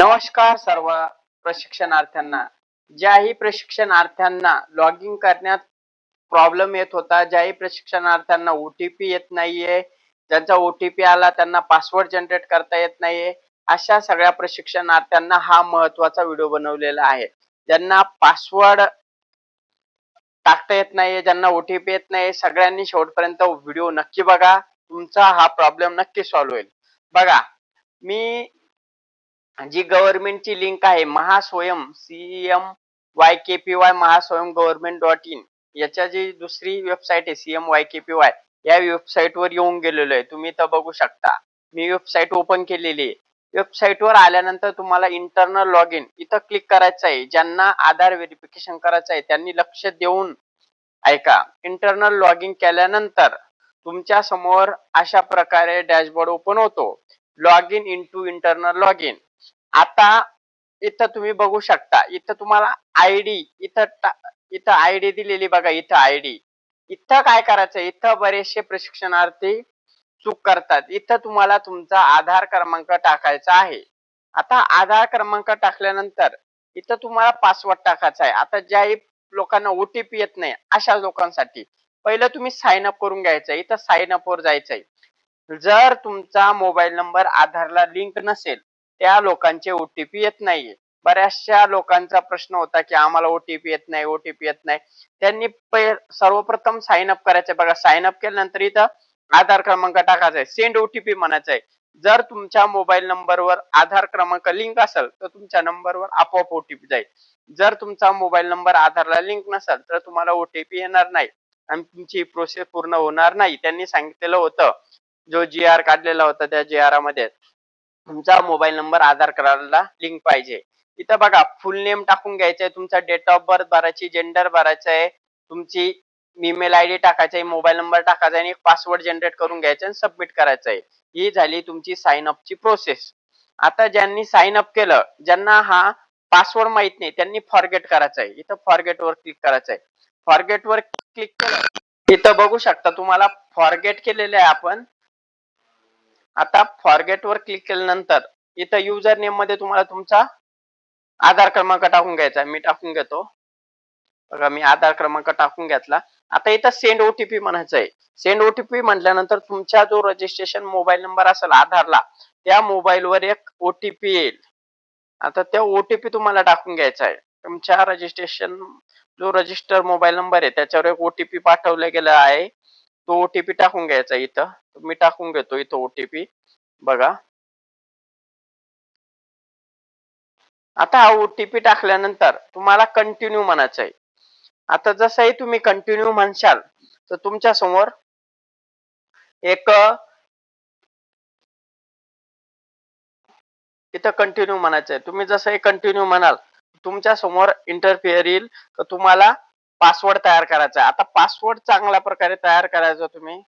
नमस्कार सर्व प्रशिक्षणार्थ्यांना. ज्याही प्रशिक्षणार्थ्यांना लॉग इन करण्यात प्रॉब्लेम येत होता ज्याही प्रशिक्षणार्थ्यांना ओटीपी येत नाहीये ज्यांचा ओटीपी आला त्यांना पासवर्ड जनरेट करता येत नाहीये अशा सगळ्या प्रशिक्षणार्थ्यांना हा महत्त्वाचा व्हिडिओ बनवलेला आहे. ज्यांना पासवर्ड टाकता येत नाहीये ज्यांना ओटीपी येत नाही सगळ्यांनी शेवटपर्यंत व्हिडिओ नक्की बघा. तुमचा हा प्रॉब्लेम नक्की सॉल्व्ह होईल. बघा मी जी गव्हर्नमेंटची लिंक आहे Mahaswayam CM Y K P Y Mahaswayam government dot in. याच्या जी दुसरी वेबसाईट आहे CM Y K P Y या वेबसाईटवर येऊन गेलेलो आहे. तुम्ही इथं बघू शकता. मी वेबसाईट ओपन केलेली आहे. वेबसाईटवर आल्यानंतर तुम्हाला इंटरनल लॉग इन इथं क्लिक करायचं आहे. ज्यांना आधार व्हेरिफिकेशन करायचं आहे त्यांनी लक्ष देऊन ऐका. इंटरनल लॉग इन केल्यानंतर तुमच्यासमोर अशा प्रकारे डॅशबोर्ड ओपन होतो. Log in in to internal log in आता इथं तुम्ही बघू शकता इथं तुम्हाला आयडी इथं इथं आयडी दिलेली बघा इथं आयडी इथं काय करायचं? इथं बरेचसे प्रशिक्षणार्थी चूक करतात. इथं तुम्हाला तुमचा आधार क्रमांक टाकायचा आहे. आता आधार क्रमांक टाकल्यानंतर इथं तुम्हाला पासवर्ड टाकायचा आहे. आता ज्याही लोकांना ओटीपी येत नाही अशा लोकांसाठी पहिलं तुम्ही साइन अप करून घ्यायचं. इथं साइन अप वर जायचंय. जर तुमचा मोबाईल नंबर आधारला लिंक नसेल त्या लोकांचे ओटीपी येत नाहीये. बऱ्याचशा लोकांचा प्रश्न होता की आम्हाला ओटीपी येत नाही ओटीपी येत नाही. त्यांनी सर्वप्रथम साइन अप करायचं बघा साइन अप केल्यानंतर इथं आधार क्रमांक टाकायचा आहे. सेंड ओटीपी म्हणायचा आहे जर तुमच्या मोबाईल नंबरवर आधार क्रमांक लिंक असेल तर तुमच्या नंबरवर आपोआप ओटीपी जाईल. जर तुमचा मोबाईल नंबर आधारला लिंक नसेल तर तुम्हाला ओटीपी येणार नाही. आणि तुमची प्रोसेस पूर्ण होणार नाही. त्यांनी सांगितलेलं होतं. जो जी आर काढलेला होता त्या जी आरमध्ये. तुमचा मोबाईल नंबर आधार कार्डला लिंक पाहिजे. इथं बघा फुल नेम टाकून घ्यायचंय. तुमचा डेट ऑफ बर्थ भरायची जेंडर भरायचं आहे तुमची ईमेल आयडी टाकायचा आहे मोबाईल नंबर टाकायचा आणि आणि पासवर्ड जनरेट करून घ्यायचा आणि सबमिट करायचं आहे ही झाली तुमची साइन अपची प्रोसेस आता ज्यांनी साइन अप केलं ज्यांना हा पासवर्ड माहीत नाही त्यांनी फॉरगेट करायचा आहे इथं फॉरगेट वर क्लिक करायचं आहे फॉरगेट वर क्लिक केलं इथं बघू शकता तुम्हाला फॉरगेट केलेलं आहे आपण. आता फॉरगेट वर क्लिक केल्यानंतर इथं युजर नेममध्ये तुम्हाला तुमचा आधार क्रमांक टाकून घ्यायचा मी टाकून घेतो. बघा मी आधार क्रमांक टाकून घेतला. आता इथं सेंड ओटीपी म्हणायचं आहे. सेंड ओटीपी म्हटल्यानंतर तुमचा जो रजिस्ट्रेशन मोबाईल नंबर असेल आधारला त्या मोबाईल वर एक ओटीपी येईल. आता त्या ओटीपी तुम्हाला टाकून घ्यायचा आहे. तुमच्या रजिस्ट्रेशन जो रजिस्टर मोबाईल नंबर आहे त्याच्यावर एक ओटीपी पाठवला गेला आहे. तो ओटीपी टाकून घ्यायचा इथं. मी टाकून घेतो इथं ओटीपी बघा. आता हा ओटीपी टाकल्यानंतर तुम्हाला कंटिन्यू म्हणायचं आहे आता जसंही तुम्ही कंटिन्यू म्हणशाल तर तुमच्यासमोर एक इथं कंटिन्यू म्हणायचं आहे तुम्ही जसं कंटिन्यू म्हणाल तुमच्यासमोर इंटरफिअर येईल. तर तुम्हाला पासवर्ड तयार करायचा. आता पासवर्ड चांगल्या प्रकारे तयार करायचा तुम्ही.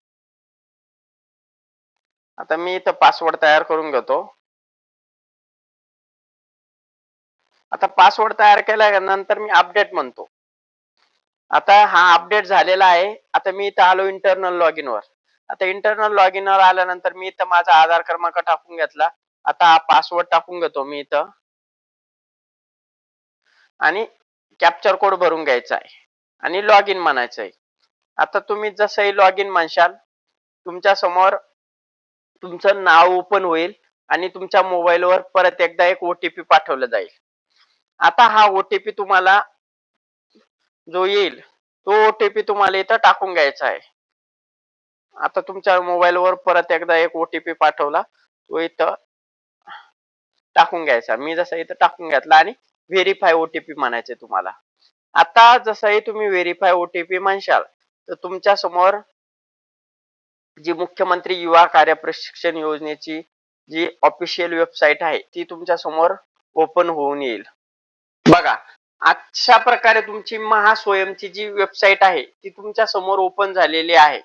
आता मी इथं पासवर्ड तयार करून घेतो. आता पासवर्ड तयार केल्यानंतर मी अपडेट म्हणतो. आता हा अपडेट झालेला आहे. आता मी इथं आलो इंटरनल लॉगिन वर. आता इंटरनल लॉगिन वर आल्यानंतर मी इथं माझा आधार क्रमांक टाकून घेतला. आता हा पासवर्ड टाकून घेतो मी इथं. आणि कॅप्चर कोड भरून घ्यायचा आहे. आणि लॉग इन म्हणायचं आहे. आता तुम्ही जसंही लॉग इन म्हणशाल तुमच्यासमोर तुमचं नाव ओपन होईल आणि तुमच्या मोबाईलवर परत एकदा एक ओटीपी पाठवलं जाईल. आता हा ओटीपी तुम्हाला जो येईल तो ओटीपी तुम्हाला इथं टाकून घ्यायचा आहे. आता तुमच्या मोबाईलवर परत एकदा एक ओटीपी पाठवला तो इथं टाकून घ्यायचा. मी जसं इथं टाकून घेतला आणि व्हेरीफाय ओटीपी म्हणायचे तुम्हाला. आता जसंही तुम्ही व्हेरीफाय ओटीपी म्हणशाल तर तुमच्यासमोर जी मुख्यमंत्री युवा कार्य प्रशिक्षण योजनेची जी ऑफिशियल वेबसाईट आहे ती तुमच्यासमोर ओपन होऊन येईल. बघा अशा प्रकारे तुमची महास्वयंची जी वेबसाईट आहे ती तुमच्यासमोर ओपन झालेली आहे.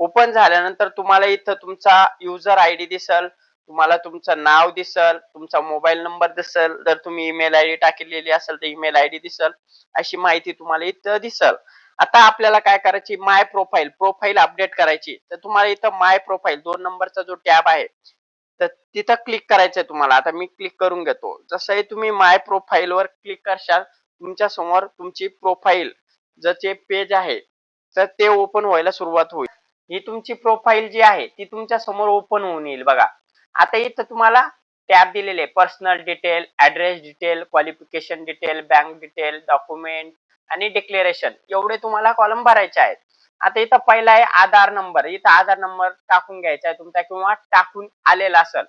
ओपन झाल्यानंतर तुम्हाला इथं तुमचा युजर आय डी दिसल तुम्हाला तुमचं नाव दिसल तुमचा मोबाईल नंबर दिसल जर तुम्ही ईमेल आय डी टाकलेली असेल तर ईमेल आय डी दिसल अशी माहिती तुम्हाला इथं दिसल. आता आपल्याला काय करायची? माय प्रोफाईल प्रोफाईल अपडेट करायची. तर तुम्हाला इथं माय प्रोफाईल दोन नंबरचा जो टॅब आहे तर तिथं क्लिक करायचंय तुम्हाला. आता मी क्लिक करून घेतो. जसंही तुम्ही माय प्रोफाईल वर क्लिक करशाल तुमच्यासमोर तुमची प्रोफाईल जे पेज आहे तर ते ओपन व्हायला सुरुवात होईल. ही तुमची प्रोफाईल जी आहे ती तुमच्यासमोर ओपन होऊन येईल बघा. आता इथं तुम्हाला टॅब दिलेले personal detail address detail qualification detail bank detail document आणि डिक्लेरेशन. एवढे तुम्हाला कॉलम भरायचे आहेत. आता इथं पहिला आहे आधार नंबर. इथं आधार नंबर टाकून घ्यायचा आहे तुमचा किंवा टाकून आलेला असेल.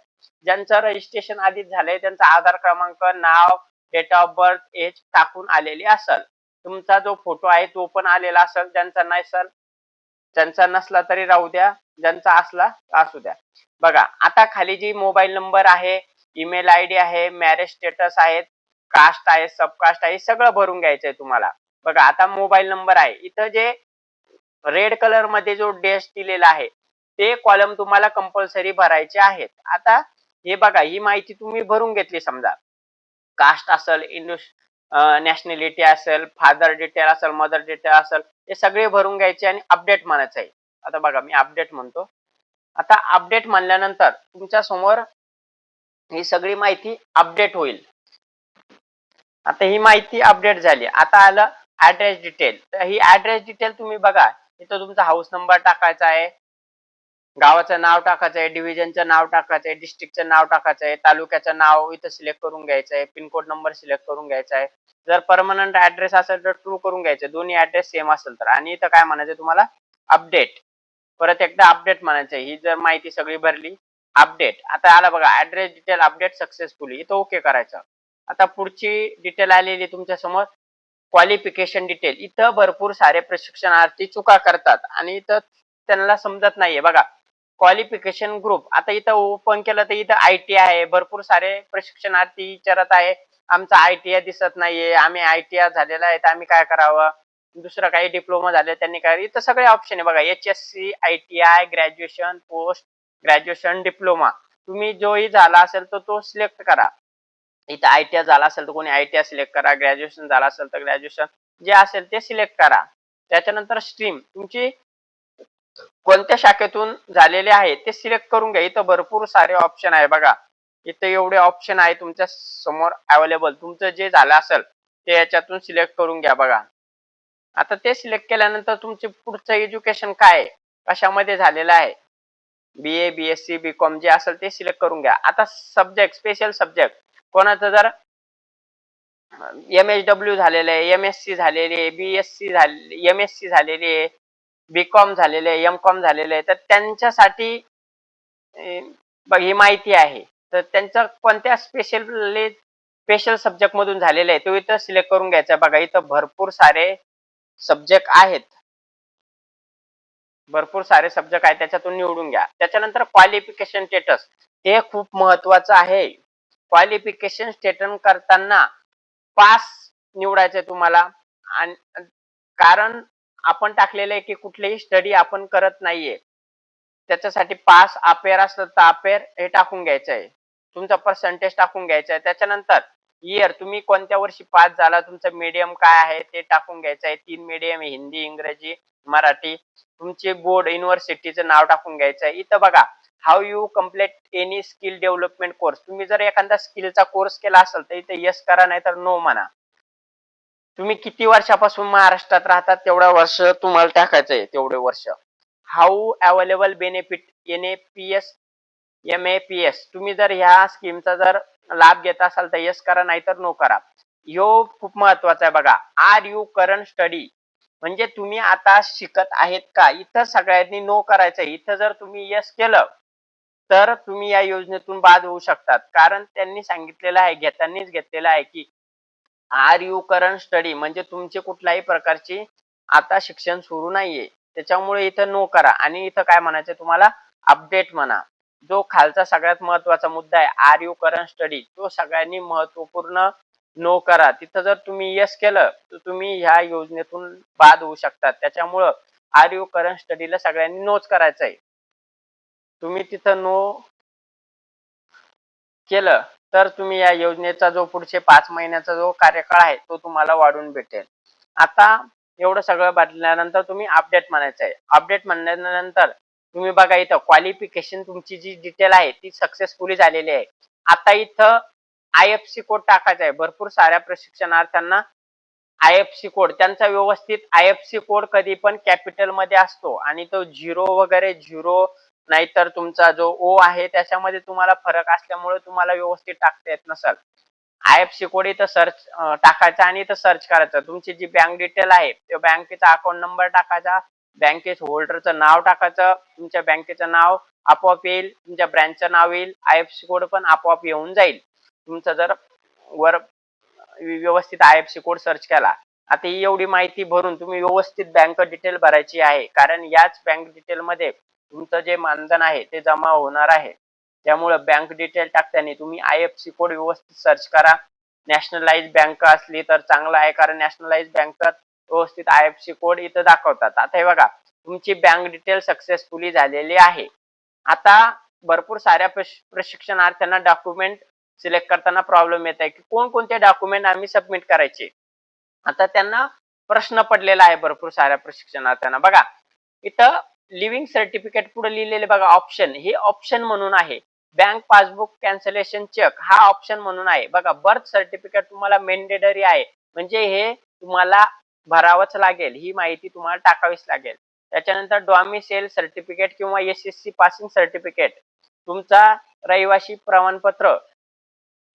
ज्यांचं रजिस्ट्रेशन आधीच झालंय त्यांचा आधार क्रमांक नाव डेट ऑफ बर्थ एज टाकून आलेली असेल. तुमचा जो फोटो आहे तो पण आलेला असेल. ज्यांचा नाही सर ज्यांचा नसला तरी राहू द्या. ज्यांचा असला असू द्या. बघा आता खाली जी मोबाईल नंबर आहे ईमेल आयडी आहे मॅरेज स्टेटस आहेत कास्ट आहे सबकास्ट आहे सगळं भरून घ्यायचंय तुम्हाला. बघा आता मोबाईल नंबर आहे. इथं जे रेड कलरमध्ये जो डॅश दिलेला आहे ते कॉलम तुम्हाला कंपल्सरी भरायचे आहेत. आता हे बघा ही माहिती तुम्ही भरून घेतली समजा. कास्ट असेल इंडोस नॅशनॅलिटी असेल फादर डिटेल असेल मदर डिटेल असेल हे सगळे भरून घ्यायचे आणि अपडेट म्हणायचं आहे आता बघा मी अपडेट म्हणतो. आता अपडेट म्हणल्यानंतर तुमच्यासमोर ही सगळी माहिती अपडेट होईल. आता ही माहिती अपडेट झाली. आता आलं ऍड्रेस डिटेल तर ही ऍड्रेस डिटेल तुम्ही बघा. इथं तुमचा हाऊस नंबर टाकायचा आहे. गावाचं नाव टाकायचं आहे. डिव्हिजनचं नाव टाकायचं आहे. डिस्ट्रिक्टचं नाव टाकायचं आहे. तालुक्याचं नाव इथं सिलेक्ट करून घ्यायचं आहे. पिनकोड नंबर सिलेक्ट करून घ्यायचा आहे. जर परमनंट ऍड्रेस असेल तर ट्रू करून घ्यायचं दोन्ही ऍड्रेस सेम असेल तर. आणि इथं काय म्हणायचं तुम्हाला? अपडेट परत एकदा अपडेट म्हणायचं ही जर माहिती सगळी भरली अपडेट आता आला बघा ऍड्रेस डिटेल अपडेट सक्सेसफुली इथं ओके करायचं. आता पुढची डिटेल आलेली तुमच्यासमोर क्वालिफिकेशन डिटेल इथं भरपूर सारे प्रशिक्षणार्थी चुका करतात. आणि इथं त्यांना समजत नाहीये. बघा क्वालिफिकेशन ग्रुप आता इथं ओपन केलं तर इथं आय टी आहे. भरपूर सारे प्रशिक्षणार्थी विचारत आहे. आमचा आय टी आय दिसत नाहीये. आम्ही आय टी आय झालेला आहे. तर आम्ही काय करावं? दुसरं काही डिप्लोमा झाले त्यांनी काय इथं सगळे ऑप्शन आहे बघा H S C I T I graduation post graduation diploma तुम्ही जोही झाला असेल तर तो सिलेक्ट करा. इथं आय टी आय झाला असेल तर कोणी आय टी आय सिलेक्ट करा ग्रॅज्युएशन झालं असेल तर ग्रॅज्युएशन जे असेल ते सिलेक्ट करा. त्याच्यानंतर स्ट्रीम तुमची कोणत्या शाखेतून झालेले आहे ते सिलेक्ट करून घ्या. इथं भरपूर सारे ऑप्शन आहे बघा. इथं एवढे ऑप्शन आहे तुमच्यासमोर अवेलेबल तुमचं जे झालं असेल ते याच्यातून सिलेक्ट करून घ्या बघा. आता ते सिलेक्ट केल्यानंतर तुमचे पुढचं एज्युकेशन काय आहे? कशामध्ये झालेलं आहे? B A B S C B com जे असेल ते सिलेक्ट करून घ्या. आता सब्जेक्ट स्पेशल सब्जेक्ट कोणाचं जर एम एच डब्ल्यू झालेलं आहे एम एस सी झालेली आहे बी एस सी झाले एम एस सी झालेली आहे बी कॉम झालेले आहे एम कॉम झालेले आहे तर त्यांच्यासाठी ही माहिती आहे. तर त्यांचं कोणत्या स्पेशल स्पेशल सब्जेक्ट मधून झालेले आहे तो इथं सिलेक्ट करून घ्यायचा. बघा इथं भरपूर सारे सब्जेक्ट आहेत. भरपूर सारे सब्जेक्ट आहेत त्याच्यातून निवडून घ्या. त्याच्यानंतर क्वालिफिकेशन स्टेटस हे खूप महत्वाचं आहे. क्वालिफिकेशन स्टेटस करताना पास निवडायचंय तुम्हाला. आणि कारण आपण टाकलेलं आहे की कुठलीही स्टडी आपण करत नाहीये. त्याच्यासाठी पास अपेअर असलं तर अपेअर हे टाकून घ्यायचं आहे तुमचा पर्सेंटेज टाकून घ्यायचा आहे त्याच्यानंतर इयर तुम्ही कोणत्या वर्षी पास झाला? तुमचं मीडियम काय आहे? ते टाकून घ्यायचं आहे. तीन मीडियम हिंदी इंग्रजी मराठी. तुमचे बोर्ड युनिव्हर्सिटीचं नाव टाकून घ्यायचं आहे. इथं बघा how you complete any skill development course तुम्ही जर एखादा स्किलचा कोर्स केला असेल तर इथे यस करा नाही तर नो म्हणा. तुम्ही किती वर्षापासून महाराष्ट्रात राहतात तेवढ्या वर्ष तुम्हाला टाकायचं आहे तेवढे वर्ष. How available benefit N A P S M A P S तुम्ही जर ह्या स्कीमचा जर लाभ घेत असाल तर यस करा नाहीतर नो करा. ह्यो खूप महत्त्वाचा आहे बघा. आर यू करंट स्टडी म्हणजे तुम्ही आता शिकत आहेत का? इथं सगळ्यांनी नो करायचं इथं जर तुम्ही यस केलं तर तुम्ही या योजनेतून बाद होऊ शकतात. कारण त्यांनी सांगितलेलं आहे घेतानीच घेतलेलं आहे की आर यू करंट स्टडी म्हणजे तुमची कुठल्याही प्रकारची आता शिक्षण सुरू नाहीये. त्याच्यामुळे इथं नो करा. आणि इथं काय म्हणायचं तुम्हाला? अपडेट म्हणा. जो खालचा सगळ्यात महत्त्वाचा मुद्दा आहे आर यू करंट स्टडी तो सगळ्यांनी महत्त्वपूर्ण नो करा. तिथं जर तुम्ही यस केलं तर तुम्ही ह्या योजनेतून बाद होऊ शकतात त्याच्यामुळं आर यू करंट स्टडीला सगळ्यांनी नोच करायचं आहे तुम्ही तिथं नो केलं तर तुम्ही या योजनेचा जो पुढचे पाच महिन्याचा जो कार्यकाळ आहे तो तुम्हाला वाढून भेटेल. आता एवढं सगळं बदलल्यानंतर तुम्ही अपडेट म्हणायचं आहे अपडेट म्हणल्यानंतर तुम्ही बघा इथं क्वालिफिकेशन तुमची जी डिटेल आहे ती सक्सेसफुली झालेली आहे. आता इथं आय एफ सी कोड टाकायचा आहे. भरपूर साऱ्या प्रशिक्षणार्थ्यांना आय एफ सी कोड त्यांचा व्यवस्थित आय एफ सी कोड कधी पण कॅपिटलमध्ये असतो. आणि तो झिरो वगैरे झिरो नाहीतर तुमचा जो ओ आहे त्याच्यामध्ये तुम्हाला फरक असल्यामुळे तुम्हाला व्यवस्थित टाकता येत नसेल. आय एफ सी कोड इथं सर्च टाकायचा आणि इथं सर्च करायचं. तुमची जी बँक डिटेल आहे त्या बँकेचा अकाउंट नंबर टाकायचा. बँकेत होल्डरचं नाव टाकायचं तुमच्या बँकेचं नाव आपोआप येईल तुमच्या ब्रँचचं नाव येईल आय एफ सी कोड पण आपोआप येऊन जाईल. तुमचं जर वर व्यवस्थित I F C code search केला आता ही एवढी माहिती भरून तुम्ही व्यवस्थित बँक डिटेल भरायची आहे. कारण याच बँक डिटेलमध्ये तुमचं जे मानधन आहे ते जमा होणार आहे. त्यामुळे बँक डिटेल टाकताना तुम्ही आय एफ सी कोड व्यवस्थित सर्च करा. नॅशनलाइज बँक असली तर चांगलं आहे कारण नॅशनलाइज बँकात व्यवस्थित आय एफ सी कोड इथं दाखवतात. आता हे बघा तुमची बँक डिटेल सक्सेसफुली झालेली आहे. आता भरपूर साऱ्या प्रशिक्षणार्थ्यांना डॉक्युमेंट सिलेक्ट करताना प्रॉब्लेम येत आहे की कोणकोणते डॉक्युमेंट आम्ही सबमिट करायचे. आता त्यांना प्रश्न पडलेला आहे भरपूर साऱ्या प्रशिक्षणार्थ्यांना. बघा इथं लिव्हिंग सर्टिफिकेट पुढे लिहिलेले बघा ऑप्शन हे ऑप्शन म्हणून आहे. बँक पासबुक कॅन्सलेशन चेक हा ऑप्शन म्हणून आहे. बघा बर्थ सर्टिफिकेट तुम्हाला मेंडेटरी आहे. म्हणजे हे तुम्हाला भरावंच लागेल ही माहिती तुम्हाला टाकावीच लागेल. त्याच्यानंतर डॉमिसेल सर्टिफिकेट किंवा S S C passing certificate तुमचा रहिवासी प्रमाणपत्र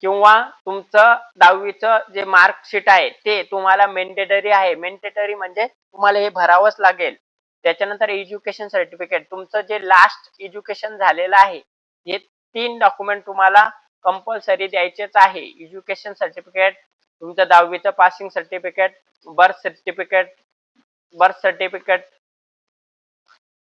किंवा तुमचं दहावीचं जे मार्कशीट आहे ते तुम्हाला मेंडेटरी आहे. मेंडेटरी म्हणजे तुम्हाला हे भरावंच लागेल. त्याच्यानंतर एज्युकेशन सर्टिफिकेट तुमचं जे लास्ट एज्युकेशन झालेलं आहे हे तीन डॉक्युमेंट तुम्हाला कंपल्सरी द्यायचेच आहे. एज्युकेशन सर्टिफिकेट तुमचं दहावीचं passing certificate birth certificate birth certificate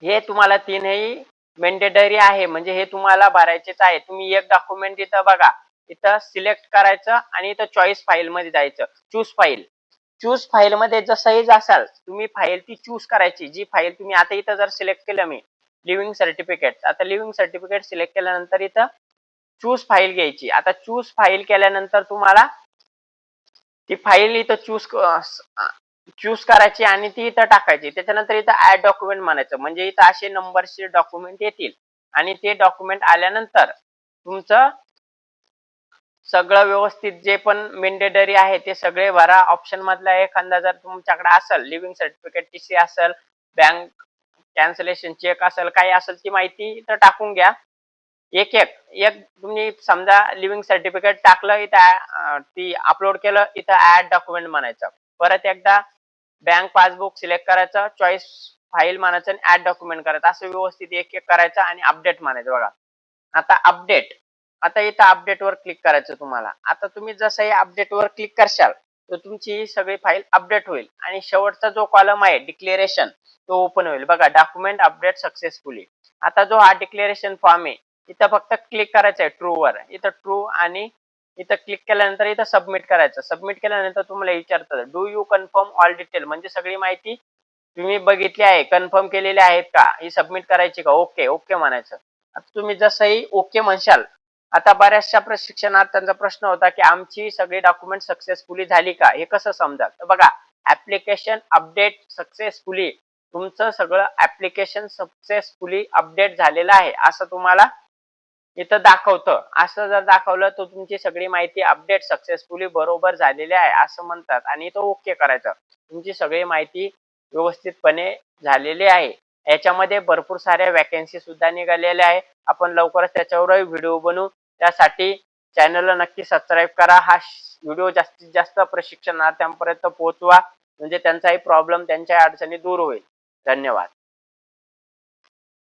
हे तुम्हाला तीनही मेंडेटरी आहे. म्हणजे हे तुम्हाला भरायचेच आहे. तुम्ही एक डॉक्युमेंट इथं बघा. इथं सिलेक्ट करायचं आणि इथं चॉईस फाईल मध्ये जायचं. चूज फाईल चूज फाईल मध्ये जसंही असाल तुम्ही फाईल ती चूज करायची. जी फाईल तुम्ही आता इथं जर सिलेक्ट केलं मी लिव्हिंग सर्टिफिकेट आता लिव्हिंग सर्टिफिकेट सिलेक्ट केल्यानंतर इथं चूज फाईल घ्यायची. आता चूज फाईल केल्यानंतर तुम्हाला ती फाईल इथं चूज चूज करायची आणि ती इथं टाकायची. त्याच्यानंतर इथं ऍड डॉक्युमेंट म्हणायचं. म्हणजे इथं असे नंबरचे डॉक्युमेंट येतील. आणि ते डॉक्युमेंट आल्यानंतर तुमचं सगळं व्यवस्थित जे पण मेंडेटरी आहे ते सगळे भरा. ऑप्शन मधला एखादा जर तुमच्याकडे असेल लिव्हिंग सर्टिफिकेट टी सी असेल बँक कॅन्सलेशन चेक असेल काही असेल ती माहिती इथं टाकून घ्या. एक एक एक तुम्ही समजा लिव्हिंग सर्टिफिकेट टाकलं इथं ती अपलोड केलं इथं ऍड डॉक्युमेंट म्हणायचं. परत एकदा बँक पासबुक सिलेक्ट करायचं चॉईस फाईल म्हणायचं आणि ऍड डॉक्युमेंट करायचं. असं व्यवस्थित एक एक करायचं आणि अपडेट म्हणायचं बघा. आता अपडेट आता इथं अपडेट वर क्लिक करायचं तुम्हाला. आता तुम्ही जसं हे अपडेट वर क्लिक करशाल तर तुमची ही सगळी फाईल अपडेट होईल. आणि शेवटचा जो कॉलम आहे डिक्लेरेशन तो ओपन होईल. बघा डॉक्युमेंट अपडेट सक्सेसफुली आता जो हा डिक्लेरेशन फॉर्म आहे इथं फक्त क्लिक करायचं आहे ट्रू वर. इथं ट्रू आणि इथं क्लिक केल्यानंतर इथं सबमिट करायचं. सबमिट केल्यानंतर तुम्हाला विचारतात do you confirm all detail म्हणजे सगळी माहिती तुम्ही बघितली आहे कन्फर्म केलेली आहेत का? ही सबमिट करायची का? ओके ओके म्हणायचं. आता तुम्ही जसंही ओके म्हणशाल आता बऱ्याचशा प्रशिक्षणार्थ्यांचा प्रश्न होता की आमची सगळी डॉक्युमेंट सक्सेसफुली झाली का? हे कसं समजा तर बघा ऍप्लिकेशन अपडेट सक्सेसफुली तुमचं सगळं ऍप्लिकेशन सक्सेसफुली अपडेट झालेलं आहे असं तुम्हाला इथं दाखवतं. असं जर दाखवलं तर तुमची सगळी माहिती अपडेट सक्सेसफुली बरोबर झालेली आहे असं म्हणतात. आणि तो ओके करायचं. तुमची सगळी माहिती व्यवस्थितपणे झालेली आहे. याच्यामध्ये भरपूर साऱ्या वॅकन्सी सुद्धा निघालेल्या आहे. आपण लवकरच त्याच्यावरही व्हिडिओ बनवू. त्यासाठी चॅनलला नक्की सबस्क्राईब करा. हा व्हिडिओ जास्तीत जास्त प्रशिक्षणार्थ्यांपर्यंत पोहोचवा. म्हणजे त्यांचाही प्रॉब्लेम त्यांच्या अडचणी दूर होईल. धन्यवाद.